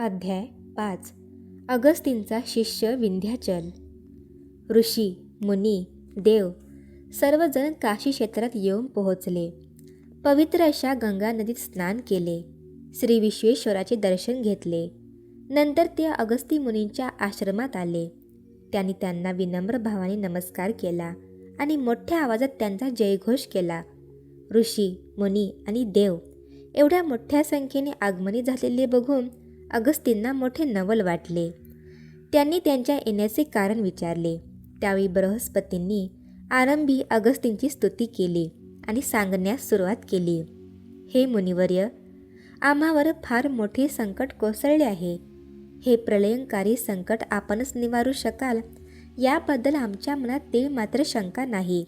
अध्याय पाच. अगस्तींचा शिष्य विंध्याचल. ऋषी मुनी देव सर्वजण काशी क्षेत्रात येऊन पोहोचले. पवित्र अशा गंगा नदीत स्नान केले. श्री विश्वेश्वराचे दर्शन घेतले. नंतर ते अगस्ती मुनींच्या आश्रमात आले. त्यांनी त्यांना विनम्र भावाने नमस्कार केला आणि मोठ्या आवाजात त्यांचा जयघोष केला. ऋषी मुनी आणि देव एवढ्या मोठ्या संख्येने आगमनी झालेले बघून अगस्तींना मोठे नवल वाटले. त्यांनी त्यांच्या येण्याचे कारण विचारले. त्यावेळी बृहस्पतींनी आरंभी अगस्तींची स्तुती केली आणि सांगण्यास सुरुवात केली. हे मुनिवर्य आम्हावर फार मोठे संकट कोसळले आहे. हे प्रलयंकारी संकट आपणच निवारू शकाल याबद्दल आमच्या मनात ते मात्र शंका नाही.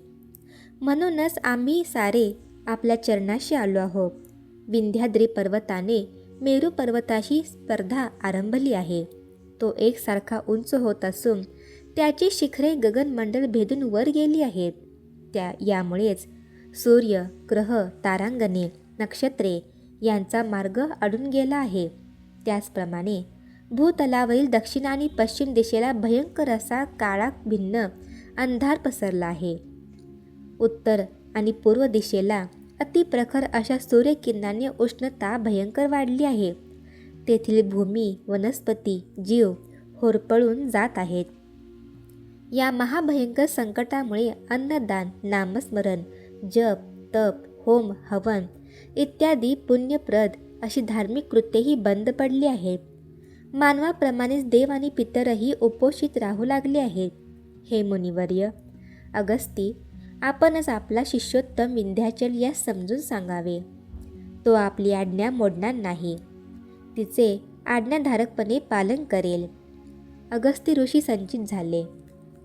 म्हणूनच आम्ही सारे आपल्या चरणाशी आलो आहोत. विंध्याद्री पर्वताने मेरू पर्वताशी स्पर्धा आरंभली आहे. तो एकसारखा उंच होत असून त्याची शिखरे गगनमंडल भेदून वर गेली आहेत. त्या यामुळेच सूर्य ग्रह तारांगणे नक्षत्रे यांचा मार्ग अडून गेला आहे. त्याचप्रमाणे भूतलावरील दक्षिण आणि पश्चिम दिशेला भयंकर असा काळा भिन्न अंधार पसरला आहे. उत्तर आणि पूर्व दिशेला अतिप्रखर अशा सूर्यकिरणांनी उष्णता भयंकर वाढली आहे. तेथील भूमी वनस्पती जीव होरपळून जात आहेत. या महाभयंकर संकटामुळे अन्नदान नामस्मरण जप तप होम हवन इत्यादी पुण्यप्रद अशी धार्मिक कृत्येही बंद पडली आहेत. मानवाप्रमाणेच देव आणि पितरही उपोषित राहू लागले आहेत. हे मुनिवर्य अगस्ती आपणच आपला शिष्योत्तम विंध्याचल यास समजून सांगावे. तो आपली आज्ञा मोडणार नाही. तिचे आज्ञाधारकपणे पालन करेल. अगस्ती ऋषी संचित झाले.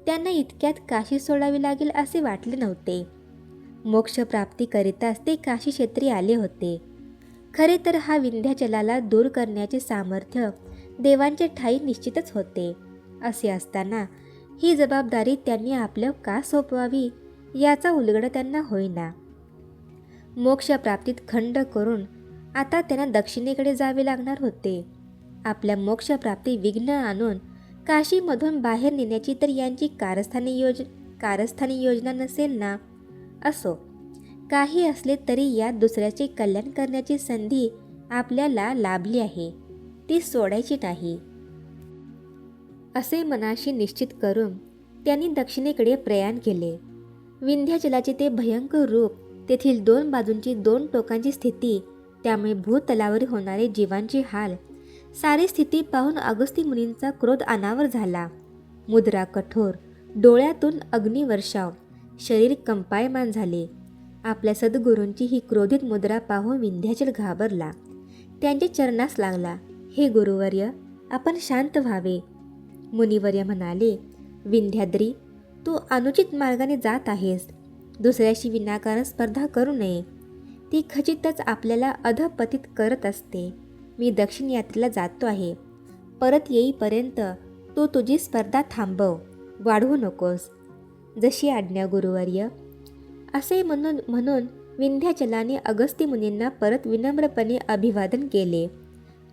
त्यांना इतक्यात काशी सोडावी लागेल असे वाटले नव्हते. मोक्षप्राप्तीकरिताच ते काशी क्षेत्री आले होते. खरे तर हा विंध्याचलाला दूर करण्याचे सामर्थ्य देवांचे ठाई निश्चितच होते. असे असताना ही जबाबदारी त्यांनी आपल्या का सोपवावी? याचा उलगड त्यांना होईना. मोक्षप्राप्तीत खंड करून आता त्यांना दक्षिणेकडे जावे लागणार होते. आपल्या मोक्षप्राप्ती विघ्न आणून काशीमधून बाहेर नेण्याची तर यांची कारस्थानी योज कारस्थानी योजना नसेल ना? असो काही असले तरी या दुसऱ्याचे कल्याण करण्याची संधी आपल्याला लाभली आहे. ती सोडायची नाही. असे मनाशी निश्चित करून त्यांनी दक्षिणेकडे प्रयाण केले. विंध्याचलाचे ते भयंकर रूप तेथील दोन बाजूंची दोन टोकांची स्थिती त्यामुळे भूतलावर होणारे जीवांचे हाल. सारी स्थिती पाहून अगस्ती मुनींचा क्रोध अनावर झाला. मुद्रा कठोर डोळ्यातून अग्निवर्षाव शरीर कंपायमान झाले. आपल्या सद्गुरूंची ही क्रोधित मुद्रा पाहून विंध्याचल घाबरला. त्यांच्या चरणास लागला हे गुरुवर्य आपण शांत व्हावे. मुनिवर्य म्हणाले विंध्याद्री तू अनुचित मार्गाने जात आहेस. दुसऱ्याशी विनाकारण स्पर्धा करू नये. ती खचितच आपल्याला अधपतित करत असते. मी दक्षिण यात्रेला जातो आहे. परत येईपर्यंत तू तुझी स्पर्धा थांबव. वाढवू नकोस. जशी आज्ञा गुरुवर्य. असे म्हणून म्हणून विंध्याचलाने अगस्ती मुनींना परत विनम्रपणे अभिवादन केले.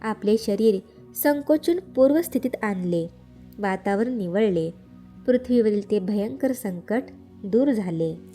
आपले शरीर संकोचून पूर्वस्थितीत आणले. वातावरण निवळले. पृथ्वीवरील ते भयंकर संकट दूर झाले.